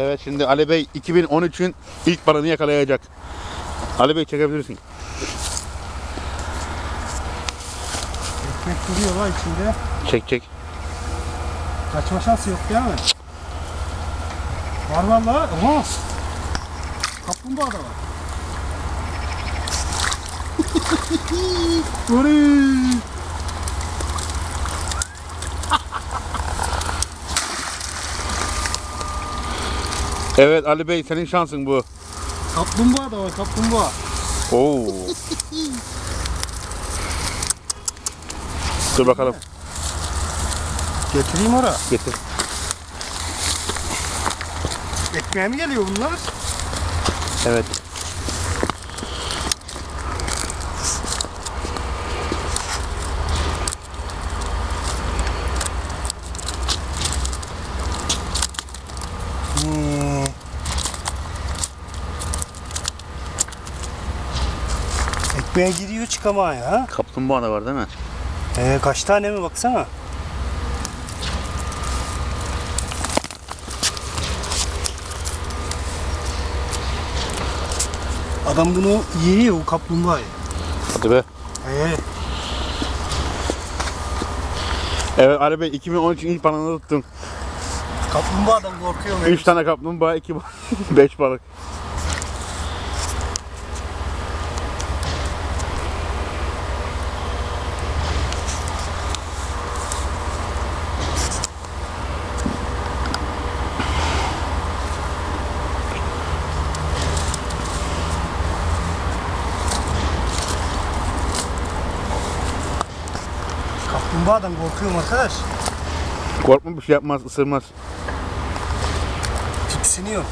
Evet şimdi Ali Bey 2013'ün ilk balığını yakalayacak. Ali Bey çekebilirsin. Ekmek duruyor la içinde. Çek çek. Kaçma şansı yok değil mi? Var valla. Aha. Kaplumbağa da var. Orey. Evet Ali Bey senin şansın bu. Kaplumbağa da var kaplumbağa. Oo. Dur bakalım. Getireyim oraya. Getir. Ekmeğe mi geliyor bunlar? Evet. Hmm. Ekmeğe giriyor çıkamıyor ha. Kaplumbağa da var değil mi? Ee, kaç tane mi baksana. Adam bunu yiyor o kaplumbağayı. Hadi be. Ee, Evet Ali Bey 2013'ün ilk balığını tuttun. kaplumbağadan korkuyorum. 3 tane kaplumbağa, 2 5 balık. Kaplumbağadan korkuyorum arkadaş. Korkma bir şey yapmaz, ısırmaz. Tiksiniyor.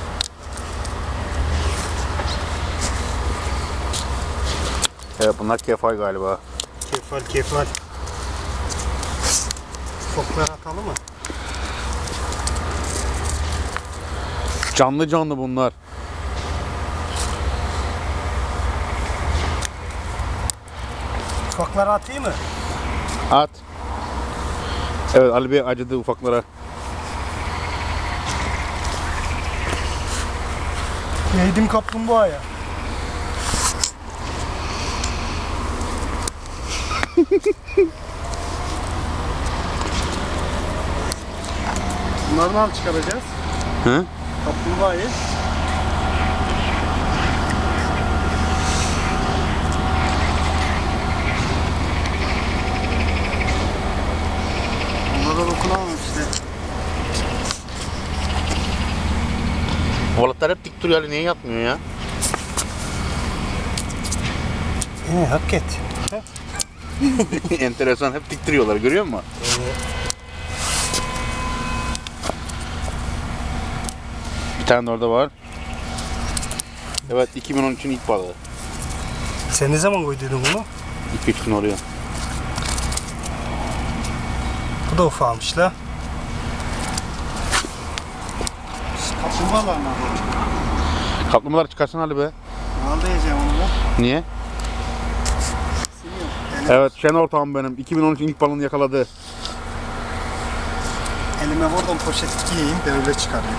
Evet bunlar kefal galiba. Kefal kefal. Foklar atalım mı? Canlı canlı bunlar. Ufakları atayım mı? At. Evet Ali Bey acıdı ufaklara. Yedim kaplumbağaya. Bunları nasıl çıkaracağız? Hı? Kaplumbağayı. Dokunamam işte. Balıklar hep dik duruyor niye yatmıyor ya? He, hak et. Enteresan hep dik duruyorlar görüyor musun? Bir tane de orada var. Evet 2013'ün ilk balığı. Sen ne zaman koydun bunu? 2-3 gün oluyor. Bu da ufalmış la. Kaplumbağalar mı? Kaplumbağaları çıkarsın Ali be. Al diyeceğim onu da. Niye? Evet Şenol tam benim. 2013'ün ilk balığını yakaladı. Elime buradan poşet giyeyim de öyle çıkarayım.